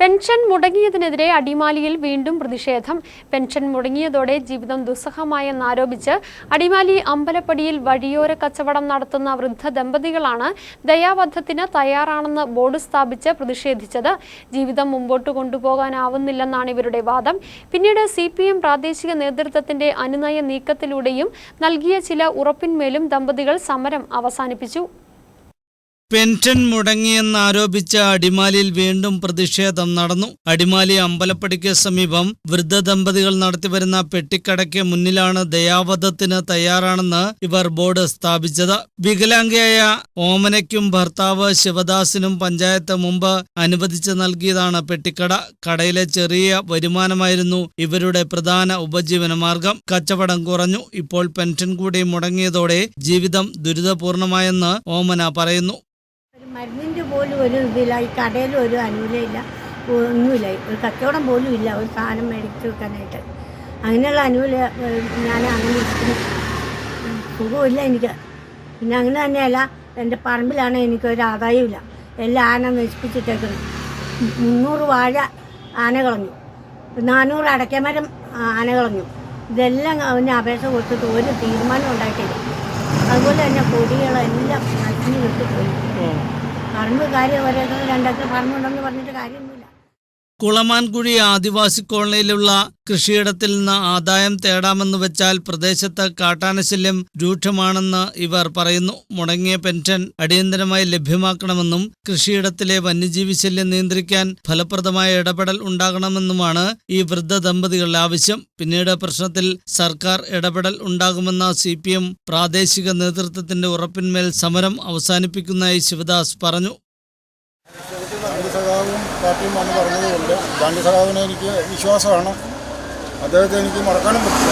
Pension മുടങ്ങിയതിനെതിരെ അടിമാലിയിൽ വീണ്ടും പ്രതിഷേധം. പെൻഷൻ മുടങ്ങിയതോടെ ജീവിതം ദുസ്സഹമായെന്നാരോപിച്ച് അടിമാലി അമ്പലപ്പടിയിൽ വഴിയോര കച്ചവടം നടത്തുന്ന വൃദ്ധ ദമ്പതികളാണ് ദയാവധത്തിന് തയ്യാറാണെന്ന് ബോർഡ് സ്ഥാപിച്ച് പ്രതിഷേധിച്ചത്. ജീവിതം മുമ്പോട്ട് കൊണ്ടുപോകാനാവുന്നില്ലെന്നാണ് ഇവരുടെ വാദം. പിന്നീട് സി പ്രാദേശിക നേതൃത്വത്തിന്റെ അനുനയ നീക്കത്തിലൂടെയും നൽകിയ ചില ഉറപ്പിന്മേലും ദമ്പതികൾ സമരം അവസാനിപ്പിച്ചു. പെൻഷൻ മുടങ്ങിയെന്നാരോപിച്ച അടിമാലിയിൽ വീണ്ടും പ്രതിഷേധം നടന്നു. അടിമാലി അമ്പലപ്പടിക്ക് സമീപം വൃദ്ധ ദമ്പതികൾ നടത്തിവരുന്ന പെട്ടിക്കടയ്ക്ക് മുന്നിലാണ് ദയാവധത്തിന് തയ്യാറാണെന്ന് ഇവർ ബോർഡ് സ്ഥാപിച്ചത്. വികലാംഗയായ ഓമനയ്ക്കും ഭർത്താവ് ശിവദാസിനും പഞ്ചായത്ത് മുമ്പ് അനുവദിച്ച് നൽകിയതാണ് പെട്ടിക്കട. കടയിലെ ചെറിയ വരുമാനമായിരുന്നു ഇവരുടെ പ്രധാന ഉപജീവനമാർഗം കച്ചവടം കുറഞ്ഞു. ഇപ്പോൾ പെൻഷൻ കൂടി മുടങ്ങിയതോടെ ജീവിതം ദുരിതപൂർണമായെന്ന് ഓമന പറയുന്നു. മരുന്നിന്റെ പോലും ഒരു ഇതില്ല ഈ കടയിൽ ഒരു അനുകൂലമില്ല ഒന്നുമില്ല. ഒരു കച്ചവടം പോലും ഇല്ല ഒരു സാധനം മേടിച്ച് വെക്കാനായിട്ട്. അങ്ങനെയുള്ള അനുകൂല ഞാൻ അങ്ങനെ സുഖമില്ല എനിക്ക്. പിന്നെ അങ്ങനെ തന്നെയല്ല എന്റെ പറമ്പിലാണ് എനിക്കൊരു ആദായമില്ല എല്ലാ ആന നശിപ്പിച്ചിട്ടേക്കുന്നു. ഉം, മുന്നൂറ് വാഴ ആന കളഞ്ഞു. നാനൂറ് അടയ്ക്കമരം ആന കളഞ്ഞു. ഇതെല്ലാം അവന് അപേക്ഷ കൊടുത്തിട്ട് ഒരു തീരുമാനം ഉണ്ടായിട്ടില്ല. അതുപോലെ തന്നെ കൊടികളെല്ലാം വിട്ടു വിട്ടുപോയി പറമ്പ് കാര്യം ഒരേക്കർ രണ്ടൊക്കെ പറമ്പുണ്ടെന്ന് പറഞ്ഞിട്ട് കാര്യമൊന്നുമില്ല. കുളമാൻകുഴി ആദിവാസി കോളനിയിലുള്ള കൃഷിയിടത്തിൽ നിന്ന് ആദായം തേടാമെന്ന് വെച്ചാൽ പ്രദേശത്ത് കാട്ടാനശല്യം രൂക്ഷമാണെന്ന് ഇവർ പറയുന്നു. മുടങ്ങിയ പെൻഷൻ അടിയന്തരമായി ലഭ്യമാക്കണമെന്നും കൃഷിയിടത്തിലെ വന്യജീവി ശല്യം നിയന്ത്രിക്കാൻ ഫലപ്രദമായ ഇടപെടൽ ഉണ്ടാകണമെന്നുമാണ് ഈ വൃദ്ധ ദമ്പതികളുടെ ആവശ്യം. പിന്നീട് പ്രശ്നത്തിൽ സർക്കാർ ഇടപെടൽ ഉണ്ടാകുമെന്ന സി പ്രാദേശിക നേതൃത്വത്തിന്റെ ഉറപ്പിന്മേൽ സമരം അവസാനിപ്പിക്കുന്നതായി ശിവദാസ് പറഞ്ഞു. പാർട്ടിയും വന്ന് പറഞ്ഞതുകൊണ്ട് ഗാന്ധി സഖാവിനെ എനിക്ക് വിശ്വാസമാണ്. അദ്ദേഹത്തെ എനിക്ക് മറക്കാനും പറ്റില്ല.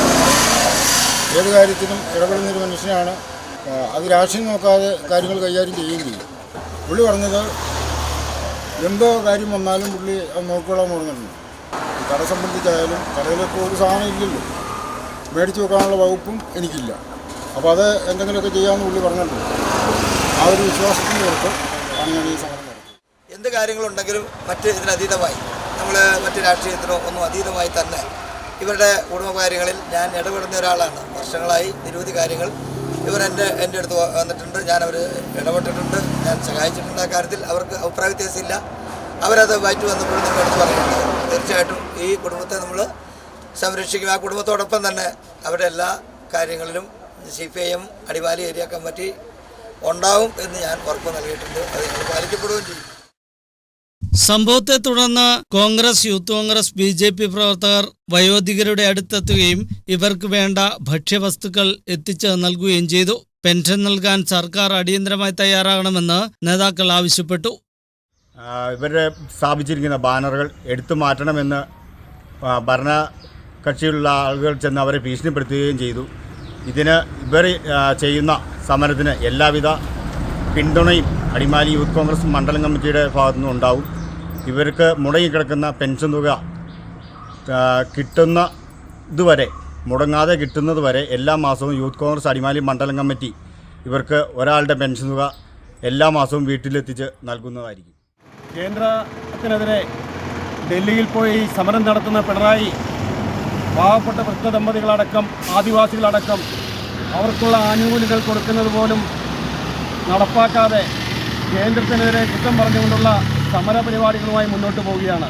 ഏത് കാര്യത്തിനും ഇടപെടുന്ന ഒരു മനുഷ്യനാണ് അത് രാഷ്ട്രീയം നോക്കാതെ കാര്യങ്ങൾ കൈകാര്യം ചെയ്യുകയും ചെയ്യും. പുള്ളി പറഞ്ഞത് എന്തോ കാര്യം വന്നാലും പുള്ളി അത് നോക്കിക്കൊള്ളാൻ പറഞ്ഞിട്ടുണ്ട്. കട സംബന്ധിച്ചായാലും കടയിലൊക്കെ ഒരു സാധനം ഇല്ലല്ലോ. മേടിച്ച് വെക്കാനുള്ള വകുപ്പും എനിക്കില്ല. അപ്പോൾ അത് എന്തെങ്കിലുമൊക്കെ ചെയ്യാമെന്ന് പുള്ളി പറഞ്ഞിട്ടുണ്ട്. ആ ഒരു വിശ്വാസത്തിന്റെ പുറത്ത് അങ്ങനെ ഈ നടത്തിയത് എന്ത് കാര്യങ്ങളുണ്ടെങ്കിലും മറ്റ് ഇതിനതീതമായി നമ്മൾ മറ്റ് രാഷ്ട്രീയത്തിനോ ഒന്നും അതീതമായി തന്നെ ഇവരുടെ കുടുംബകാര്യങ്ങളിൽ ഞാൻ ഇടപെടുന്ന ഒരാളാണ്. വർഷങ്ങളായി നിരവധി കാര്യങ്ങൾ ഇവർ എന്റെ എന്റെ അടുത്ത് വന്നിട്ടുണ്ട്. ഞാൻ അവർ ഇടപെട്ടിട്ടുണ്ട്. ഞാൻ സഹായിച്ചിട്ടുണ്ട് ആ കാര്യത്തിൽ. അവർക്ക് അഭിപ്രായ വ്യത്യാസമില്ല. അവരത് വയറ്റ് വന്നപ്പോഴും നമ്മുടെ അടുത്ത് പറയുന്നുണ്ട് തീർച്ചയായിട്ടും ഈ കുടുംബത്തെ നമ്മൾ സംരക്ഷിക്കും. ആ കുടുംബത്തോടൊപ്പം തന്നെ അവരുടെ എല്ലാ കാര്യങ്ങളിലും C P I M Adimali area committee ഉണ്ടാവും എന്ന് ഞാൻ ഉറപ്പ് നൽകിയിട്ടുണ്ട്. അത് ഞങ്ങൾ പാലിക്കപ്പെടുകയും ചെയ്യും. സംഭവത്തെ തുടർന്ന് Congress youth Congress B J P പ്രവർത്തകർ വയോധികരുടെ അടുത്തെത്തുകയും ഇവർക്ക് വേണ്ട ഭക്ഷ്യവസ്തുക്കൾ എത്തിച്ച് നൽകുകയും ചെയ്തു. പെൻഷൻ നൽകാൻ സർക്കാർ അടിയന്തരമായി തയ്യാറാകണമെന്ന് നേതാക്കൾ ആവശ്യപ്പെട്ടു. ഇവരെ സ്ഥാപിച്ചിരിക്കുന്ന ബാനറുകൾ എടുത്തു മാറ്റണമെന്ന് ഭരണ കക്ഷിയിലുള്ള ആളുകൾ ചെന്ന് അവരെ ഭീഷണിപ്പെടുത്തുകയും ചെയ്തു. ഇതിന് ഇവർ ചെയ്യുന്ന സമരത്തിന് എല്ലാവിധ പിന്തുണയും അടിമാലി യൂത്ത് കോൺഗ്രസ് മണ്ഡലം കമ്മിറ്റിയുടെ ഭാഗത്തു നിന്നും ഉണ്ടാവും ഇവർക്ക് മുടങ്ങിക്കിടക്കുന്ന പെൻഷൻ തുക കിട്ടുന്ന ഇതുവരെ മുടങ്ങാതെ കിട്ടുന്നത് വരെ എല്ലാ മാസവും യൂത്ത് കോൺഗ്രസ് അടിമാലി മണ്ഡലം കമ്മിറ്റി ഇവർക്ക് ഒരാളുടെ പെൻഷൻ തുക എല്ലാ മാസവും വീട്ടിലെത്തിച്ച് നൽകുന്നതായിരിക്കും. കേന്ദ്രത്തിനെതിരെ ഡൽഹിയിൽ പോയി സമരം നടത്തുന്ന പിണറായി പാവപ്പെട്ട വൃദ്ധ ദമ്പതികളടക്കം ആദിവാസികളടക്കം അവർക്കുള്ള ആനുകൂല്യങ്ങൾ കൊടുക്കുന്നത് പോലും നടപ്പാക്കാതെ കേന്ദ്രത്തിനെതിരെ കുറ്റം പറഞ്ഞുകൊണ്ടുള്ള സമര പരിപാടികളുമായി മുന്നോട്ട് പോവുകയാണ്.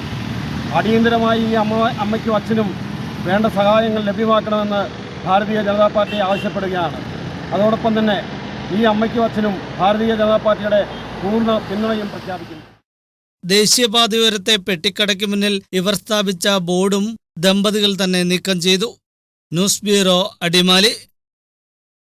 അടിയന്തരമായി ഈ അമ്മ അമ്മയ്ക്കും അച്ഛനും വേണ്ട സഹായങ്ങൾ ലഭ്യമാക്കണമെന്ന് ഭാരതീയ ജനതാ പാർട്ടി ആവശ്യപ്പെടുകയാണ്. അതോടൊപ്പം തന്നെ ഈ അമ്മയ്ക്കും അച്ഛനും ഭാരതീയ ജനതാ പാർട്ടിയുടെ പൂർണ പിന്തുണയും പ്രഖ്യാപിക്കുന്നു. ദേശീയപാതയോരത്തെ പെട്ടിക്കടയ്ക്ക് മുന്നിൽ ഇവർ സ്ഥാപിച്ച ബോർഡും ദമ്പതികൾ തന്നെ നീക്കം ചെയ്തു. News bureau Adimali.